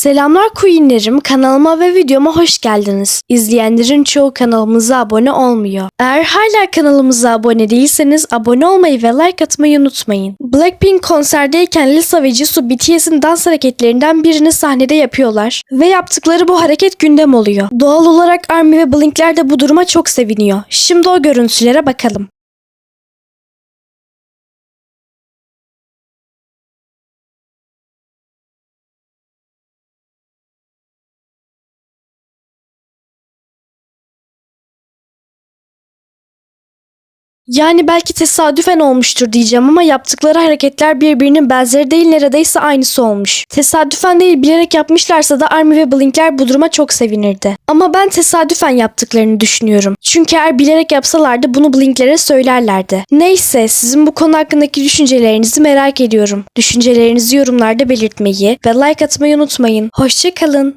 Selamlar Queenlerim, kanalıma ve videoma hoş geldiniz. İzleyenlerin çoğu kanalımıza abone olmuyor. Eğer hala kanalımıza abone değilseniz abone olmayı ve like atmayı unutmayın. Blackpink konserdeyken Lisa ve Jisoo BTS'in dans hareketlerinden birini sahnede yapıyorlar ve yaptıkları bu hareket gündem oluyor. Doğal olarak ARMY ve Blink'ler de bu duruma çok seviniyor. Şimdi o görüntülere bakalım. Yani belki tesadüfen olmuştur diyeceğim ama yaptıkları hareketler birbirinin benzeri değil neredeyse aynısı olmuş. Tesadüfen değil bilerek yapmışlarsa da Army ve Blink'ler bu duruma çok sevinirdi. Ama ben tesadüfen yaptıklarını düşünüyorum. Çünkü eğer bilerek yapsalardı bunu Blink'lere söylerlerdi. Neyse sizin bu konu hakkındaki düşüncelerinizi merak ediyorum. Düşüncelerinizi yorumlarda belirtmeyi ve like atmayı unutmayın. Hoşçakalın.